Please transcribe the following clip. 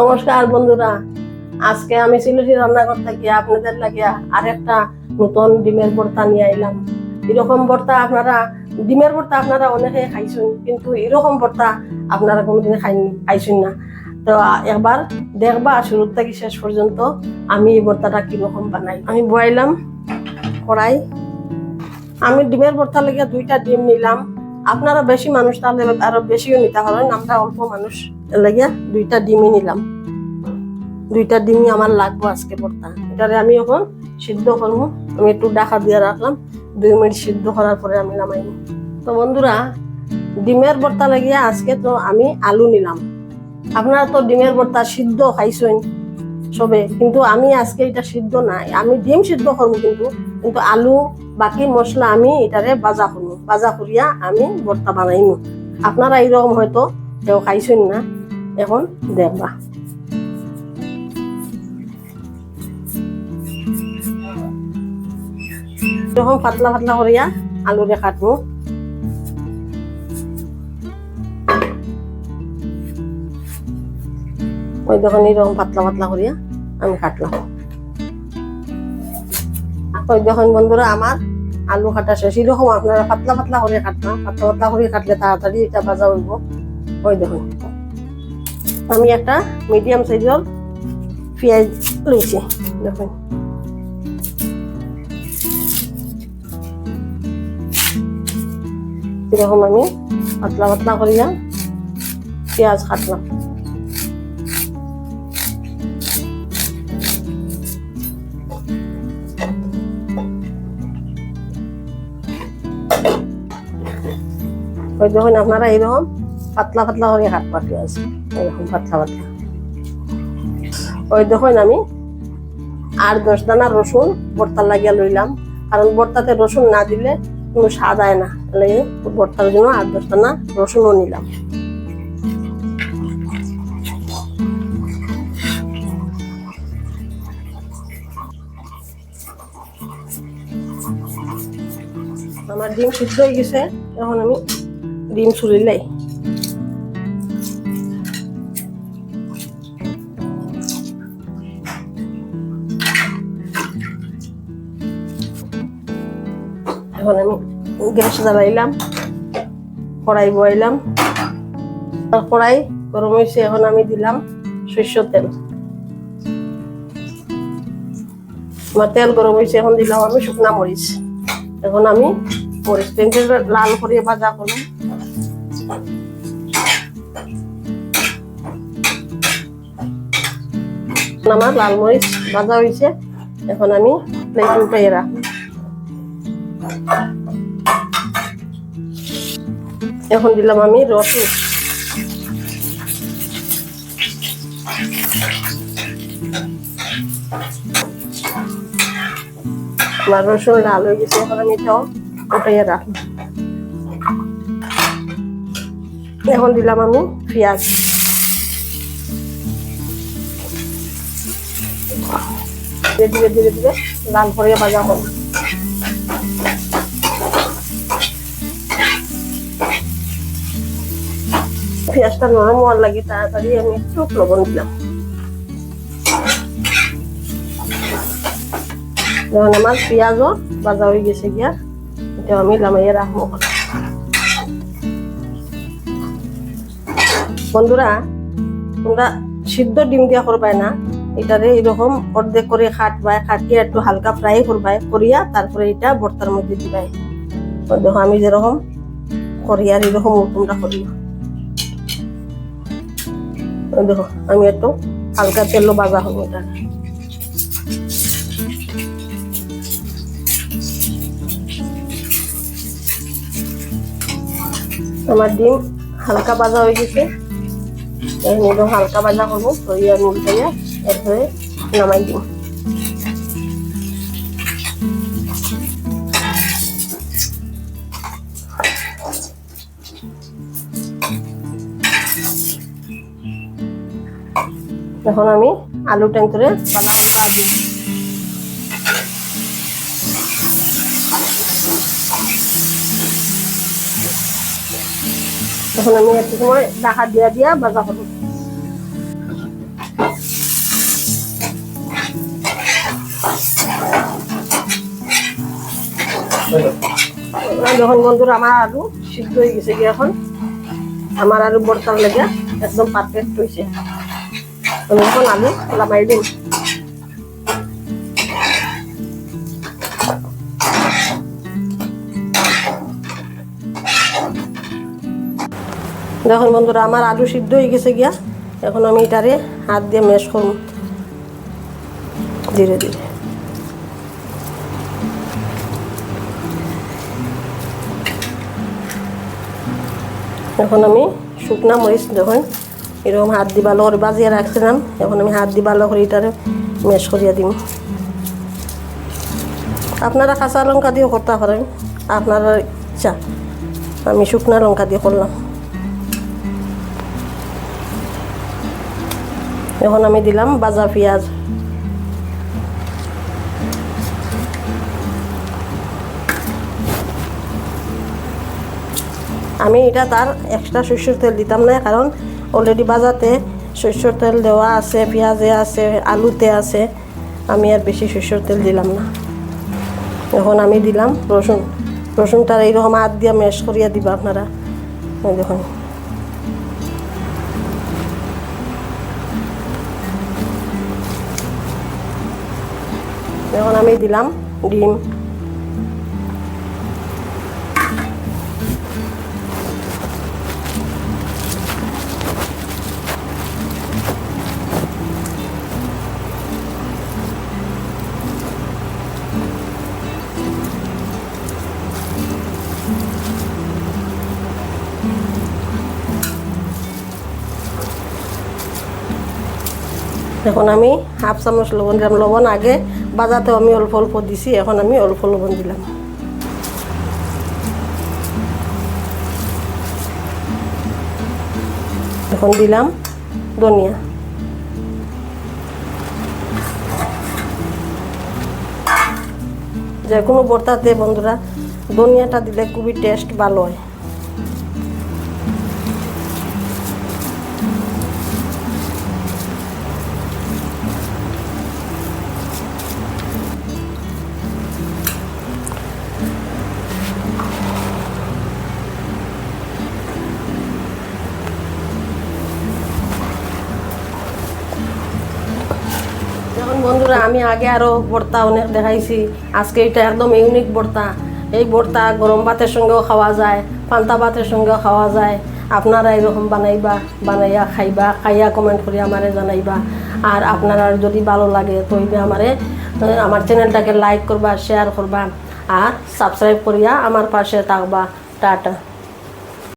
নমস্কার বন্ধুরা। আজকে আমি সিলেটি রান্নাঘর থেকে আপনাদের লাগিয়া আর একটা নতুন ডিমের ভর্তা নিয়ে আইলাম। এরকম ভর্তা আপনারা, ডিমের ভর্তা আপনারা অনেকে খাইছেন, কিন্তু এরকম ভর্তা আপনারা কোনোদিন খাইনি, খাইছেন না। তো একবার দেখবা শুরু থেকে শেষ পর্যন্ত আমি এই ভর্তাটা কীরকম বানাই। আমি বয়াইলাম কড়াই। আমি ডিমের ভর্তা লাগিয়া দুইটা ডিম নিলাম। আপনারা বেশি মানুষ তাহলে আরও বেশিও নিতে পারেন, আমরা অল্প মানুষ। লাগিয়া দুইটা ডিমই নিলাম। দুইটা ডিমই আমার লাগবো আজকে ভর্তা এটারে আমি এখন সিদ্ধ করব। আমি একটু ডাকা দিয়ে রাখলাম। দুই মিনিট সিদ্ধ করার পরে আমি নামাইব। তো বন্ধুরা, ডিমের ভর্তা লাগিয়া আজকে তো আমি আলু নিলাম। আপনারা তো ডিমের ভর্তা সিদ্ধ খাইছেন সবে, কিন্তু আমি আজকে এটা সিদ্ধ নাই। আমি ডিম সিদ্ধ করব কিন্তু কিন্তু আলু, বাকি মশলা আমি এটারে বাজা করব। বাজা করিয়া আমি ভর্তা বানাইমু আপনারা এইরকম হয়তো কেউ খাইছেন না। এখন দেখবা। এরকম পাতলা পাতলা করিয়া আলুরে কাটবো। ওই দেখুন এরকম পাতলা পাতলা করিয়া আমি কাটলাম। ওই দেখুন বন্ধুরা, আমার আলু কাটা শেষ। এরকম আপনারা পাতলা পাতলা করে কাটলাম পাতলা পাতলা করে কাটলে তাড়াতাড়ি এটা ভাজা হইব। ওই দেখুন। আমি একটা মিডিয়াম সাইজের পেঁয়াজ লইছি দেখুন। এরকম আমি পাতলা পাতলা করিয়া পেঁয়াজ কাটলাম। দেখুন আপনারা এরকম পাতলা পাতলা করে কাটবা পেঁয়াজ। এরকম পাতলা ওই দেখুন আমি আর দশ দানা রসুন ভর্তার লাগিয়া লইলাম। কারণ ভর্তাতে রসুন না দিলে কোনো স্বাদ আয় না। তাহলে ভর্তার জন্য আর দশ দানা রসুনও নিলাম। আমার ডিম সিদ্ধ হয়ে গেছে। এখন আমি ডিম ছুলিলাই এখন আমি গ্যাস জ্বালাইলাম, কড়াই বয়াইলাম আর কড়াই গরম হয়েছে এখন আমি দিলাম শস্য তেল। আমার তেল গরম হয়েছে এখন দিলাম আমি শুকনা মরিচ। এখন আমি মরিচ পেঁচে লাল করে ভাজা করলাম আমার লাল মরিচ ভাজা হয়েছে এখন আমি প্লেট উঠাই রাখব। এখন দিলাম আমি রসুন। আমার রসুন লাল হয়ে গেছে, এখন আমি এটাও উঠাইয়া রাখব। এখন দিলাম আমি পেঁয়াজ। ধীরে ধীরে ধীরে ধীরে লাল করে ভাজা করব পেঁয়াজটা নরম হওয়ার লাগে, তাড়াতাড়ি আমি একটু লবণ দিলাম। যখন আমার পেঁয়াজও ভাজা হয়ে গেছে গিয়া এটা আমি লামাইয়ে রাখব। বন্ধুরা, তোমরা সিদ্ধ ডিম দিয়া করবাই না, এটারে এরকম অর্ধেক করে খাটবাই খাটিয়ে একটু হালকা ফ্রাই করবাই করিয়া তারপরে এটা ভর্তার মধ্যে দিবাই। দেখো, আমি যেরকম করি আর এরকম তোমরা করিও। দেখো, আমি একটু হালকা তেলও বাজা হব এটা। আমার ডিম হালকা বাজা হয়ে গেছে। হালকা বাজা করব করিয়া উল্টাইয়া এরপরে নামাই দিব এখন আমি আলু ট্যাঙ্করে বানাবো ভাজি। আমি একটু সময় ডাকা দিয়া দিয়া ভাজা করব। যখন বন্ধুরা, আমার আলু সিদ্ধ হয়ে গেছে এখন। আমার আলু বর্তার লেগে একদম পারফেক্ট হয়েছে। এখন আলু লামাই দিন দেখুন বন্ধুরা, আমার আলু সিদ্ধ হয়ে গেছে গিয়া। এখন আমি এটারে হাত দিয়ে মেশ করব। ধীরে ধীরে। এখন আমি শুকনা মরিচ দেখুন। এরকম হাত দি ভালো করে বাজিয়ে রাখছিলাম। এখন আমি হাত দি ভালো করে এটারে মেশ করিয়া দিম। আপনারা কাঁচা লঙ্কা দিয়েও করতে পারেন। আপনারা ইচ্ছা, আমি শুকনা লঙ্কা দিয়ে করলাম। এখন আমি দিলাম বাজা পেঁয়াজ। আমি এটা তার এক্সট্রা সরষের তেল দিতাম না, কারণ অলরেডি বাজাতে সরষের তেল দেওয়া আছে, পেঁয়াজে আছে, আলুতে আছে। আমি আর বেশি সরষের তেল দিলাম না। এখন আমি দিলাম রসুন। রসুনটার এইরকম হাত দিয়ে ম্যাশ করিয়া দিবা আপনারা। দেখুন। এখন আমি দিলাম ডিম। এখন আমি হাফ চামচ লবণ দিলাম লবণ। আগে বাজাতেও আমি অল্প অল্প দিছি, এখন আমি অল্প লবণ দিলাম। এখন দিলাম ধনিয়া। যে কোনো ভর্তাতে বন্ধুরা, ধনিয়াটা দিলে খুবই টেস্ট ভালো হয়। বন্ধুরা, আমি আগে আরও ভর্তা অনেক দেখাইছি। আজকে এটা একদম ইউনিক ভর্তা। এই ভর্তা গরম ভাতের সঙ্গেও খাওয়া যায়, পান্তা ভাতের সঙ্গেও খাওয়া যায়। আপনারা এরকম বানাইবা, বানাইয়া খাইবা, খাইয়া কমেন্ট করে আমারে জানাইবা। আর আপনারা যদি ভালো লাগে তৈলে আমারে আমার চ্যানেলটাকে লাইক করবা শেয়ার করবা, আর সাবস্ক্রাইব করিয়া আমার পাশে থাকবা। টাটা।